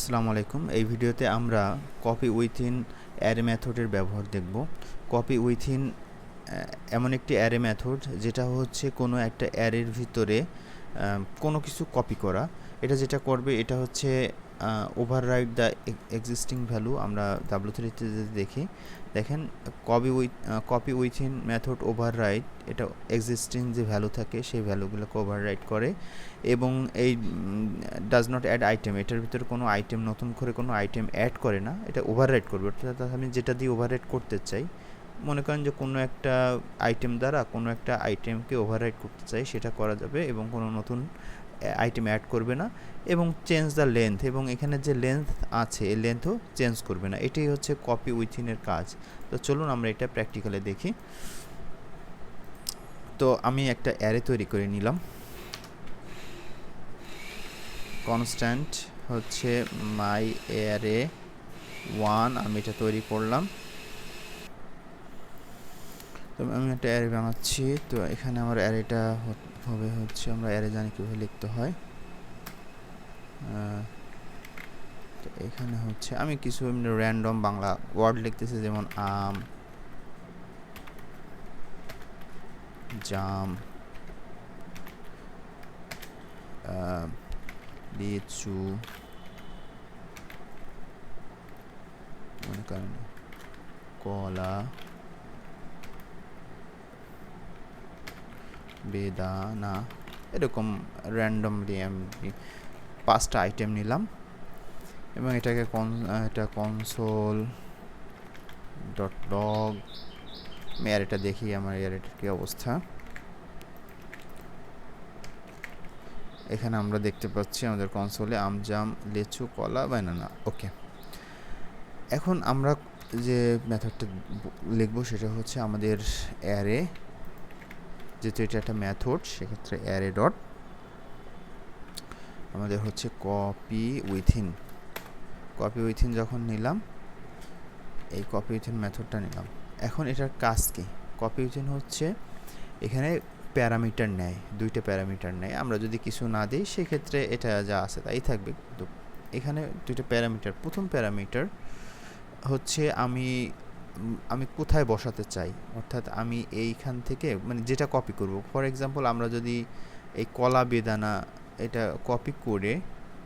আসসালামু আলাইকুম। এই ভিডিওতে আমরা কপি উইথিন অ্যারে মেথডের ব্যবহার দেখব। কপি উইথিন এমন একটি অ্যারে মেথড যেটা হচ্ছে কোনো একটা অ্যারের ভিতরে কোনো কিছু কপি করা। এটা যেটা করবে, এটা হচ্ছে ওভাররাইড দ্য এক্সিস্টিং ভ্যালু আমরা ডাব্লু থ্রিতে যদি দেখি, দেখেন copy with copy within method override এটা এক্সিস্টিং যে ভ্যালু থাকে সেই ভ্যালুগুলোকে ওভাররাইড করে এবং এই ডাজ নট অ্যাড আইটেম এটার ভিতরে কোনো আইটেম নতুন করে কোনো আইটেম অ্যাড করে না, এটা ওভাররাইড করবে। অর্থাৎ আমি যেটা দিয়ে ওভাররাইড করতে চাই, মনে করেন যে কোনো একটা আইটেম দ্বারা কোনো একটা আইটেমকে ওভাররাইড করতে চাই, সেটা করা যাবে এবং কোনো নতুন আইটেম অ্যাড করবে না এবং চেঞ্জ দ্য লেন্থ এবং এখানে যে লেন্থ আছে, এই লেন্থও চেঞ্জ করবে না। এটাই হচ্ছে কপি উইথিনের কাজ। তো চলুন আমরা এটা প্র্যাকটিক্যালে দেখি। তো আমি একটা অ্যারে তৈরি করে নিলাম। কনস্ট্যান্ট হচ্ছে মাই অ্যারে ওয়ান আমি এটা তৈরি করলাম। তো আমি একটা অ্যারে বানাচ্ছি। তো এখানে আমার অ্যারেটা হবে হচ্ছে আমরা অ্যারে জানি কীভাবে লিখতে হয়। তো এখানে হচ্ছে আমি কিছু এমনি র্যান্ডম বাংলা ওয়ার্ড লিখতেছি, যেমন আম, জাম লিচু, মনে করেন কলা বেদানা, এরকম র্যান্ডমলি আমি পাঁচটা আইটেম নিলাম। এবং এটাকে কন এটা কনসোল ডট ডগ আমি আর এটা দেখি আমার এটার কী অবস্থা। এখানে আমরা দেখতে পাচ্ছি আমাদের কনসোলে আমজাম, লিচু, কলা বানানা ওকে এখন আমরা যে মেথডটা লিখব সেটা হচ্ছে আমাদের অ্যারে যেহেতু এটা একটা ম্যাথড সেক্ষেত্রে অ্যারে ডট আমাদের হচ্ছে কপি উইথিন কপি উইথিন যখন নিলাম, এই কপি উইথিন মেথডটা নিলাম। এখন এটার কাজ কি? কপি উইথিন হচ্ছে এখানে প্যারামিটার নেয়, দুইটা প্যারামিটার নেয়। আমরা যদি কিছু না দিই, সেক্ষেত্রে এটা যা আছে তাই থাকবে। কিন্তু এখানে দুইটা প্যারামিটার, প্রথম প্যারামিটার হচ্ছে আমি আমি কোথায় বসাতে চাই? অর্থাৎ আমি এইখান থেকে মানে যেটা কপি করব। ফর এক্সাম্পল আমরা যদি এই কলা বেদানা এটা কপি করে,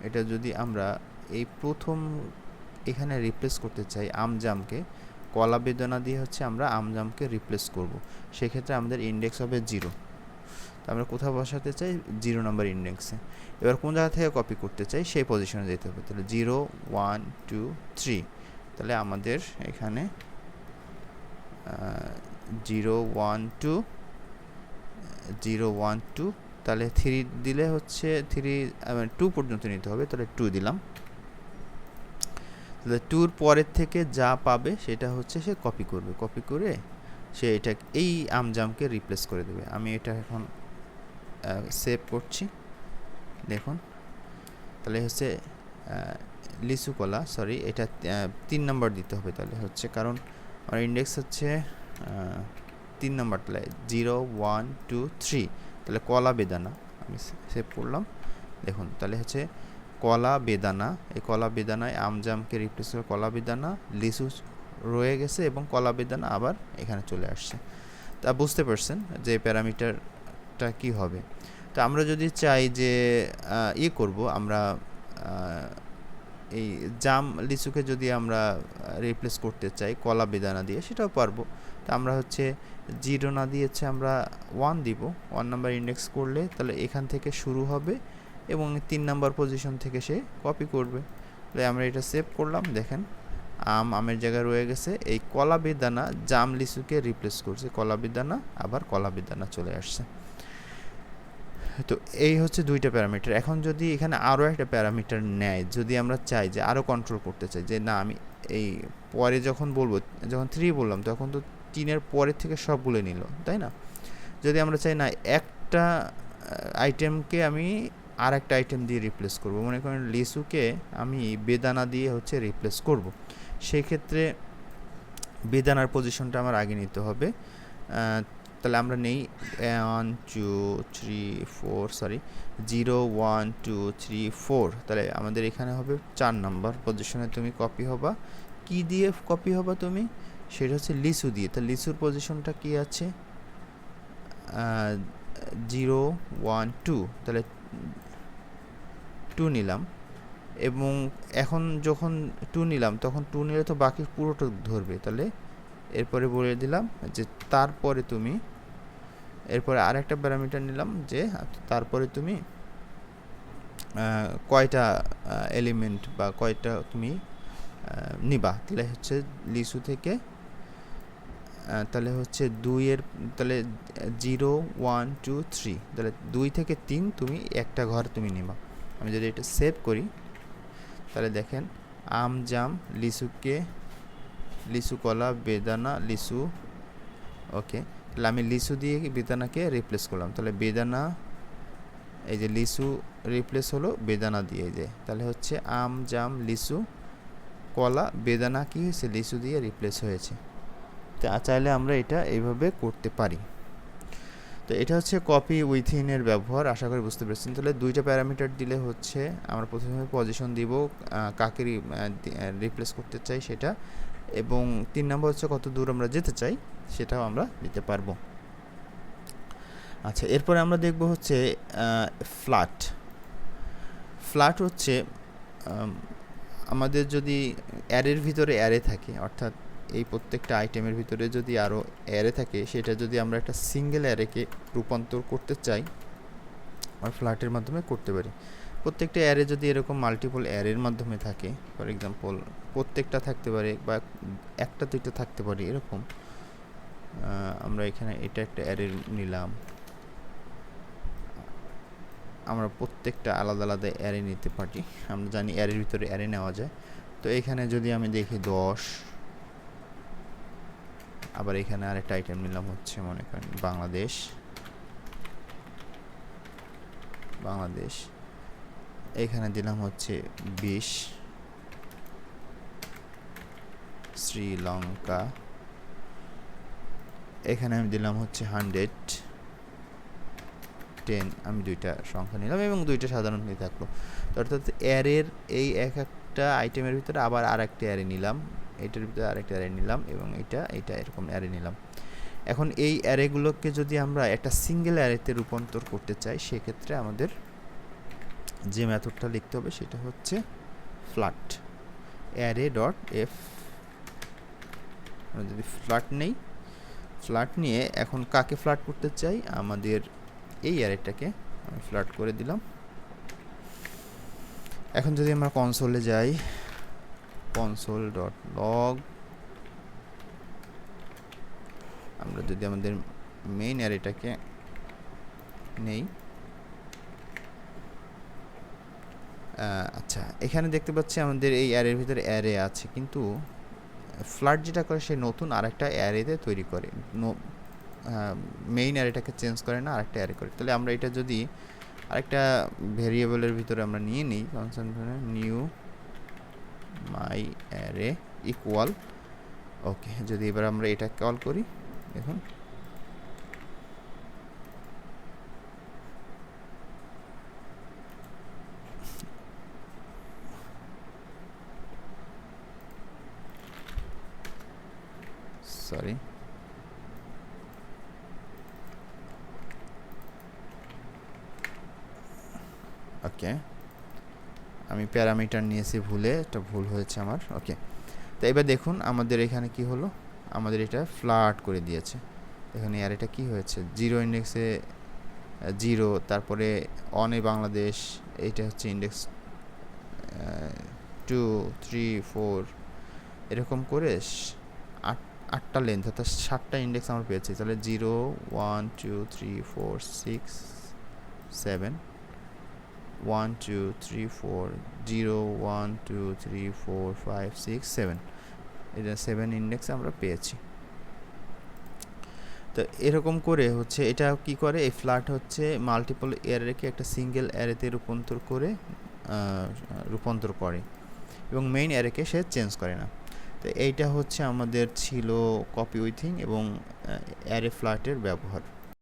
এটা যদি আমরা এই প্রথম এখানে রিপ্লেস করতে চাই আমজামকে, কলা বেদনা দিয়ে হচ্ছে আমরা আমজামকে রিপ্লেস করব। সেক্ষেত্রে আমাদের ইন্ডেক্স হবে জিরো তো আমরা কোথাও বসাতে চাই? জিরো নাম্বার ইন্ডেক্সে এবার কোন জায়গা থেকে কপি করতে চাই? সেই পজিশনে যেতে হবে। তাহলে জিরো ওয়ান টু থ্রি তাহলে আমাদের এখানে zero one two, zero one two, তাহলে থ্রি দিলে হচ্ছে থ্রি টু পর্যন্ত নিতে হবে, তাহলে টু দিলাম। তাহলে টুর পরের থেকে যা পাবে সেটা হচ্ছে সে কপি করবে। কপি করে সে এটা, এই আমজামকে রিপ্লেস করে দেবে। আমি এটা এখন সেভ করছি। দেখুন, তাহলে হচ্ছে লিচু কলা সরি এটা তিন নম্বর দিতে হবে তাহলে হচ্ছে। কারণ আমার ইন্ডেক্স হচ্ছে তিন নম্বর তাহলে জিরো, ওয়ান, টু, থ্রি। তাহলে কলা বেদানা, আমি সেভ করলাম। দেখুন, তাহলে হচ্ছে কলা বেদানা, এই কলা বেদানায় আমজামকে রিপ্লেস করে কলা বেদানা, লিচু রয়ে গেছে এবং কলা বেদানা আবার এখানে চলে আসছে। তা বুঝতে পারছেন যে প্যারামিটারটা কি হবে? তো আমরা যদি চাই যে ইয়ে করব, আমরা এই জাম লিচুকে যদি আমরা রিপ্লেস করতে চাই, কলা বেদানা দিয়ে, সেটাও পারব। তো আমরা হচ্ছে জিরো না দিয়ে হচ্ছে আমরা ওয়ান দিব। ওয়ান নাম্বার ইন্ডেক্স করলে তাহলে এখান থেকে শুরু হবে এবং তিন নাম্বার পজিশন থেকে সে কপি করবে। তাহলে আমরা এটা সেভ করলাম, দেখেন। আম আমের জায়গায় রয়ে গেছে। এই কলা বেদানা জাম লিচুকে রিপ্লেস করছে। কলা বেদানা, আবার কলা বেদানা চলে আসছে। তো এই হচ্ছে দুইটা প্যারামিটার। এখন যদি এখানে আরও একটা প্যারামিটার নেয়, যদি আমরা চাই যে আরও কন্ট্রোল করতে চাই, যে না, আমি এই পরে যখন বলব, যখন থ্রি বললাম, তখন তো তিনের পরের থেকে সবগুলো নিল, তাই না? যদি আমরা চাই না, একটা আইটেমকে আমি আর একটা আইটেম দিয়ে রিপ্লেস করব, মনে করেন লিচুকে আমি বেদানা দিয়ে হচ্ছে রিপ্লেস করব সেই ক্ষেত্রে বেদানার পজিশনটা আমার আগে নিতে হবে। তাহলে আমরা নেই one two three four sorry zero one two three four তাহলে আমাদের এখানে হবে চার নাম্বার পজিশনে তুমি কপি হবা। কি দিয়ে কপি হবা তুমি? সেটা হচ্ছে লিসু দিয়ে। তাহলে লিসুর পজিশনটা কি আছে? জিরো ওয়ান টু তাহলে টু নিলাম। এবং এখন যখন টু নিলাম, তখন টু নিলে তো বাকি পুরোটা ধরবে। তাহলে এরপরে বলে দিলাম যে তারপরে তুমি এরপরে আরেকটা প্যারামিটার নিলাম যে তারপরে তুমি কয়টা এলিমেন্ট বা কয়টা তুমি নিবা। তাহলে হচ্ছে লিসু থেকে তাহলে হচ্ছে দুইয়ের তাহলে জিরো, ওয়ান, টু, থ্রি, তাহলে দুই থেকে তিন তুমি একটা ঘর তুমি নিবা। আমি যদি এটা সেভ করি, তাহলে দেখেন আম, জাম লিচুকে লিচু কলা, বেদানা লিচু ওকে তাহলে আমি লিচু দিয়ে বেদানাকে রিপ্লেস করলাম। তাহলে বেদানা, এই যে লিচু রিপ্লেস হলো বেদানা দিয়ে যে। তাহলে হচ্ছে আম, জাম, লিচু, কলা, বেদানা কি হয়েছে? লিচু দিয়ে রিপ্লেস হয়েছে। তা চাইলে আমরা এটা এইভাবে করতে পারি। তো এটা হচ্ছে কপি উইথিনের ব্যবহার, আশা করি বুঝতে পেরেছেন। তাহলে দুইটা প্যারামিটার দিলে হচ্ছে আমরা প্রথমে পজিশন দিব কাকে রিপ্লেস করতে চাই সেটা। এবং তিন নম্বর হচ্ছে কত দূর আমরা যেতে চাই? সেটাও আমরা দিতে পারব। আচ্ছা এরপরে আমরা দেখব হচ্ছে ফ্ল্যাট। ফ্ল্যাট হচ্ছে আমাদের যদি অ্যারের ভিতরে অ্যারে থাকে, অর্থাৎ এই প্রত্যেকটা আইটেমের ভিতরে যদি আরও অ্যারে থাকে, সেটা যদি আমরা একটা সিঙ্গেল অ্যারেকে রূপান্তর করতে চাই আর ফ্ল্যাটের মাধ্যমে করতে পারি। প্রত্যেকটা অ্যারে যদি এরকম মাল্টিপল অ্যারের মাধ্যমে থাকে ফর এক্সাম্পল প্রত্যেকটা থাকতে পারে বা একটা দুইটা থাকতে পারে, এরকম আমরা এখানে এটা একটা অ্যারে নিলাম। আমরা প্রত্যেকটা আলাদা আলাদা অ্যারে নিতে পারি। আমরা জানি অ্যারের ভিতরে অ্যারে নেওয়া যায়। তো এখানে যদি আমি দেখি দশ, আবার এখানে আরেকটা আইটেম নিলাম হচ্ছে মনে করেন বাংলাদেশ। বাংলাদেশ। এখানে দিলাম হচ্ছে বিশ। শ্রীলঙ্কা। এখানে আমি দিলাম হচ্ছে হান্ড্রেড। টেন, আমি দুইটা সংখ্যা নিলাম এবং দুইটা সাধারণ নিয়ে থাকল। অর্থাৎ অ্যারের এই এক একটা আইটেমের ভিতরে আবার আর একটা অ্যারে নিলাম। এটার ভিতরে আরেকটা অ্যারে নিলাম এবং এটা এটা এরকম অ্যারে নিলাম। এখন এই অ্যারেগুলোকে যদি আমরা একটা সিঙ্গেল অ্যারেতে রূপান্তর করতে চাই, সেক্ষেত্রে আমাদের যে মেথডটা লিখতে হবে সেটা হচ্ছে ফ্ল্যাট অ্যারে ডট এফ যদি ফ্ল্যাট নেই ফ্ল্যাট নিয়ে এখন কাকে ফ্ল্যাট করতে চাই? আমাদের এই অ্যারেটাকে আমি ফ্ল্যাট করে দিলাম। এখন যদি আমরা কনসোলে যাই কনসোল ডট লগ আমরা যদি আমাদের মেইন অ্যারেটাকে নেই। আচ্ছা এখানে দেখতে পাচ্ছি আমাদের এই অ্যারের ভিতরে অ্যারে আছে, কিন্তু ফ্ল্যাট যেটা করে সে নতুন আরেকটা অ্যারেতে তৈরি করে। মেইন অ্যারেটাকে চেঞ্জ করে না, আরেকটা অ্যারে করে। তাহলে আমরা এটা যদি আরেকটা ভেরিয়েবলের ভিতরে আমরা নিয়ে নিই new my array equal okay যদি এবার আমরা এটা কল করি, দেখুন। সরি ওকে আমি প্যারামিটার নিয়েছি ভুলে, এটা ভুল হয়েছে আমার। ওকে তো এবার দেখুন আমাদের এখানে কি হলো? আমাদের এটা ফ্ল্যাট করে দিয়েছে। এখানে আর এটা কি হয়েছে? জিরো ইন্ডেক্সে জিরো তারপরে অনে বাংলাদেশ এইটা হচ্ছে ইন্ডেক্স টু থ্রি ফোর এরকম করে আটটা লেন্থ অর্থাৎ সাতটা ইন্ডেক্স আমরা পেয়েছি। তাহলে zero one two three four six seven one two three four zero one two three four five six seven এটা সেভেন ইন্ডেক্স আমরা পেয়েছি। তো এরকম করে হচ্ছে, এটা কি করে? এই ফ্ল্যাট হচ্ছে মাল্টিপল অ্যারেকে একটা সিঙ্গেল অ্যারেতে রূপান্তর করে রূপান্তর করে এবং মেইন অ্যারেকে সে চেঞ্জ করে না। তো এইটা হচ্ছে আমাদের ছিল কপি উইথিং এবং অ্যারে ফ্ল্যাটের ব্যবহার।